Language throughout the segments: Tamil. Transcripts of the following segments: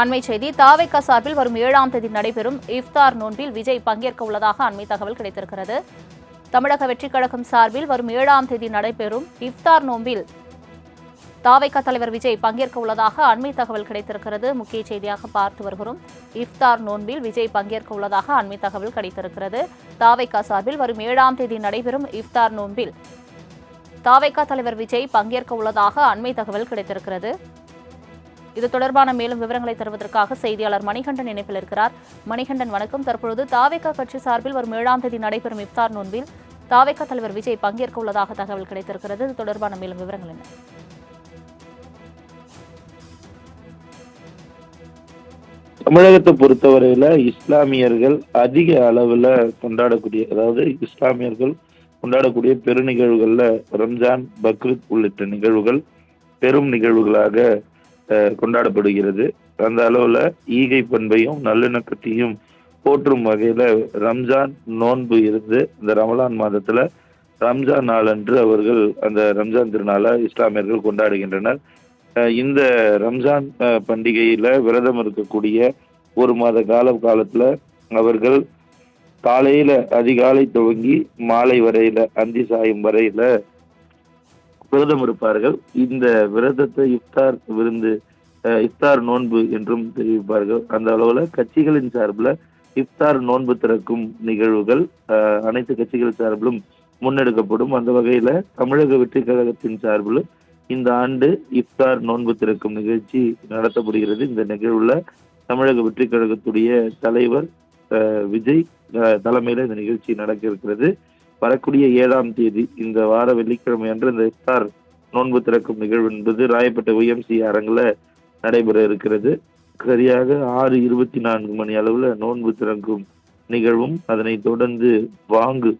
அண்மை செய்தி தாவைக்கா சார்பில் வரும் ஏழாம் தேதி நடைபெறும் இஃப்தார் நோன்பில் விஜய் பங்கேற்க உள்ளதாக அண்மை தகவல் கிடைத்திருக்கிறது. தமிழக வெற்றிக் கழகம் சார்பில் வரும் ஏழாம் தேதி நடைபெறும் இஃப்தார் நோன்பில் தாவைக்கா தலைவர் விஜய் பங்கேற்க உள்ளதாக அண்மை தகவல் கிடைத்திருக்கிறது. முக்கிய செய்தியாக பார்த்து வருகிறோம். இஃப்தார் நோன்பில் விஜய் பங்கேற்க உள்ளதாக அண்மை தகவல் கிடைத்திருக்கிறது. தாவைக்கா சார்பில் வரும் ஏழாம் தேதி நடைபெறும் இஃப்தார் நோன்பில் தாவைக்கா தலைவர் விஜய் பங்கேற்க உள்ளதாக அண்மை தகவல் கிடைத்திருக்கிறது. இது தொடர்பான மேலும் விவரங்களை தருவதற்காக செய்தியாளர் மணிகண்டன் இணைப்பில் இருக்கிறார். மணிகண்டன் வணக்கம். தற்பொழுது தாவேகா கட்சி சார்பில் வரும் ஏழாம் தேதி நடைபெறும் இஃப்தார் நோன்பில் தாவேகா தலைவர் விஜய் பங்கேற்க உள்ளதாக தகவல் கிடைத்திருக்கிறது. இது தொடர்பான மேலும் விவரங்கள் என்ன? தமிழகத்தை பொறுத்தவரையில இஸ்லாமியர்கள் அதிக அளவுல கொண்டாடக்கூடிய அதாவது இஸ்லாமியர்கள் கொண்டாடக்கூடிய பெரு பெருநிகழ்வுகள்ல ரம்ஜான் பக்ரீத் உள்ளிட்ட நிகழ்வுகள் பெரும் நிகழ்வுகளாக கொண்டாடப்படுகிறது. அந்த அளவில் ஈகை பண்பையும் நல்லிணக்கத்தையும் போற்றும் வகையில் ரம்ஜான் நோன்பு இருந்து இந்த ரமலான் மாதத்தில் ரம்ஜான் நாளன்று அவர்கள் அந்த ரம்ஜான் திருநாளை இஸ்லாமியர்கள் கொண்டாடுகின்றனர். இந்த ரம்ஜான் பண்டிகையில் விரதம் இருக்கக்கூடிய ஒரு மாத கால காலத்தில் அவர்கள் காலையில் அதிகாலை துவங்கி மாலை வரையில் அந்தி சாயம் வரையில் விரதம் இருப்பார்கள். இந்த விரதத்தை இஃப்தார் விருந்து இஃப்தார் நோன்பு என்றும் தெரிவிப்பார்கள். அந்த அளவுல கட்சிகளின் சார்பில் இஃப்தார் நோன்பு திறக்கும் நிகழ்வுகள் அஹ், அனைத்து கட்சிகள் சார்பிலும் முன்னெடுக்கப்படும். அந்த வகையில தமிழக வெற்றி கழகத்தின் சார்பில் இந்த ஆண்டு இஃப்தார் நோன்பு திறக்கும் நிகழ்ச்சி நடத்தப்படுகிறது. இந்த நிகழ்வுல தமிழக வெற்றி கழகத்துடைய தலைவர் அஹ், விஜய் அஹ், தலைமையில இந்த நிகழ்ச்சி நடக்க இருக்கிறது. வரக்கூடிய ஏழாம் தேதி இந்த வார வெள்ளிக்கிழமை அன்று இந்த இஃப்தார் நோன்பு திறக்கும் நிகழ்வு என்பது ராயப்பேட்டை ஒய்எம்சி அரங்கில் நடைபெற இருக்கிறது. சரியாக ஆறு இருபத்தி நான்கு மணி அளவுல நோன்பு திறக்கும் நிகழ்வும் அதனை தொடர்ந்து வாங்கு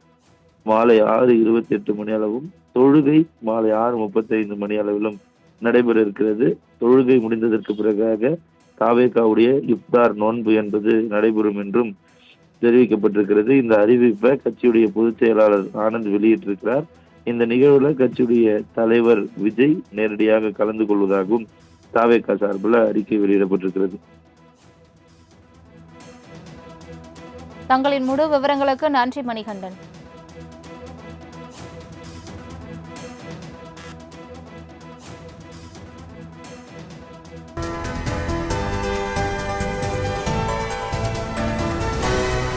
மாலை ஆறு இருபத்தி எட்டு மணி அளவும் தொழுகை மாலை ஆறு முப்பத்தைந்து மணி அளவிலும் நடைபெற இருக்கிறது. தொழுகை முடிந்ததற்கு பிறகாக காவேகாவுடைய இப்தார் நோன்பு என்பது நடைபெறும் என்றும் தெரிவிக்கப்பட்டிருக்கிறது. இந்த அறிவிப்பை கட்சியுடைய பொதுச் செயலாளர் ஆனந்த் வெளியிட்டிருக்கிறார். இந்த நிகழ்வுல கட்சியுடைய தலைவர் விஜய் நேரடியாக கலந்து கொள்வதாகவும் தாவேகா சார்பில் அறிக்கை வெளியிடப்பட்டிருக்கிறது. தங்களின் முழு விவரங்களுக்கு நன்றி மணிகண்டன்.